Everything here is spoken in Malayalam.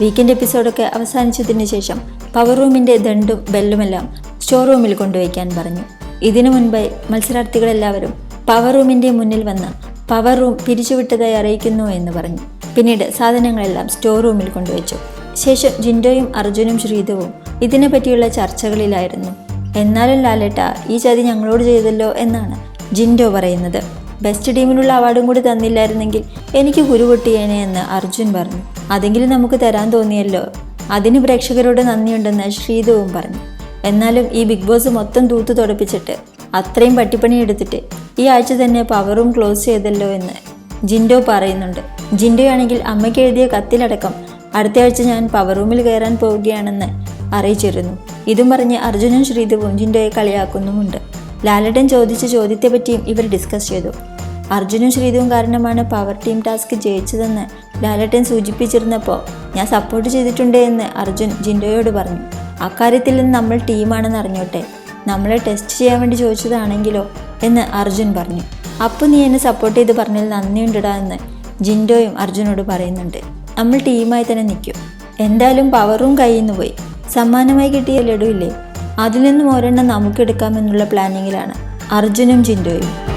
വീക്കെൻഡ് എപ്പിസോഡൊക്കെ അവസാനിച്ചതിന് ശേഷം പവർ റൂമിന്റെ ദണ്ടും ബെല്ലുമെല്ലാം സ്റ്റോർ റൂമിൽ കൊണ്ടുവയ്ക്കാൻ പറഞ്ഞു. ഇതിനു മുൻപായി മത്സരാർത്ഥികളെല്ലാവരും പവർ റൂമിന്റെ മുന്നിൽ വന്ന് പവർ റൂം പിരിച്ചുവിട്ടതായി അറിയിക്കുന്നു എന്ന് പറഞ്ഞു. പിന്നീട് സാധനങ്ങളെല്ലാം സ്റ്റോർ റൂമിൽ കൊണ്ടുവച്ചു. ശേഷം ജിൻഡോയും അർജുനും ഇതിനെ പറ്റിയുള്ള ചർച്ചകളിലായിരുന്നു. എന്നാലും ലാലേട്ട ഈ ചതി ഞങ്ങളോട് ചെയ്തല്ലോ എന്നാണ് ജിൻഡോ പറയുന്നത്. ബെസ്റ്റ് ടീമിനുള്ള അവാർഡും കൂടി തന്നില്ലായിരുന്നെങ്കിൽ എനിക്ക് കുരുപൊട്ടിയേനെ എന്ന് അർജുൻ പറഞ്ഞു. അതെങ്കിലും നമുക്ക് തരാൻ തോന്നിയല്ലോ. അതിന് പ്രേക്ഷകരോട് നന്ദിയുണ്ടെന്ന് ശ്രീധവും പറഞ്ഞു. എന്നാലും ഈ ബിഗ് ബോസ് മൊത്തം തൂത്തു തുടപ്പിച്ചിട്ട് അത്രയും പട്ടിപ്പണി എടുത്തിട്ട് ഈ ആഴ്ച തന്നെ പവറും ക്ലോസ് ചെയ്തല്ലോ എന്ന് ജിൻഡോ പറയുന്നുണ്ട്. ജിൻഡോയാണെങ്കിൽ അമ്മയ്ക്ക് എഴുതിയ കത്തിലടക്കം അടുത്ത ആഴ്ച ഞാൻ പവർ റൂമിൽ കയറാൻ പോവുകയാണെന്ന് അറിയിച്ചിരുന്നു. ഇതും പറഞ്ഞ് അർജുനും ശ്രീധവും ജിൻഡോയെ കളിയാക്കുന്നുമുണ്ട്. ലാലടൻ ചോദിച്ച ചോദ്യത്തെപ്പറ്റിയും ഇവർ ഡിസ്കസ് ചെയ്തു. അർജുനും ശ്രീധവും കാരണമാണ് പവർ ടീം ടാസ്ക് ജയിച്ചതെന്ന് ലാലട്ടൻ സൂചിപ്പിച്ചിരുന്നപ്പോൾ ഞാൻ സപ്പോർട്ട് ചെയ്തിട്ടുണ്ട് എന്ന് അർജുൻ ജിൻഡോയോട് പറഞ്ഞു. അക്കാര്യത്തിൽ നിന്ന് നമ്മൾ ടീമാണെന്ന് അറിഞ്ഞോട്ടെ? നമ്മളെ ടെസ്റ്റ് ചെയ്യാൻ വേണ്ടി ചോദിച്ചതാണെങ്കിലോ എന്ന് അർജുൻ പറഞ്ഞു. അപ്പോൾ നീ എന്നെ സപ്പോർട്ട് ചെയ്ത് പറഞ്ഞതിൽ നന്ദിയുണ്ടടാ എന്ന് ജിൻഡോയും അർജുനോട് പറയുന്നുണ്ട്. നമ്മൾ ടീമായി തന്നെ നിൽക്കും. എന്തായാലും പവറും കയ്യിൽ നിന്ന് പോയി. സമ്മാനമായി കിട്ടിയ ലഡു ഇല്ലേ? അതിൽ നിന്നും ഒരെണ്ണം നമുക്കെടുക്കാമെന്നുള്ള പ്ലാനിങ്ങിലാണ് അർജുനും ജിൻഡോയും.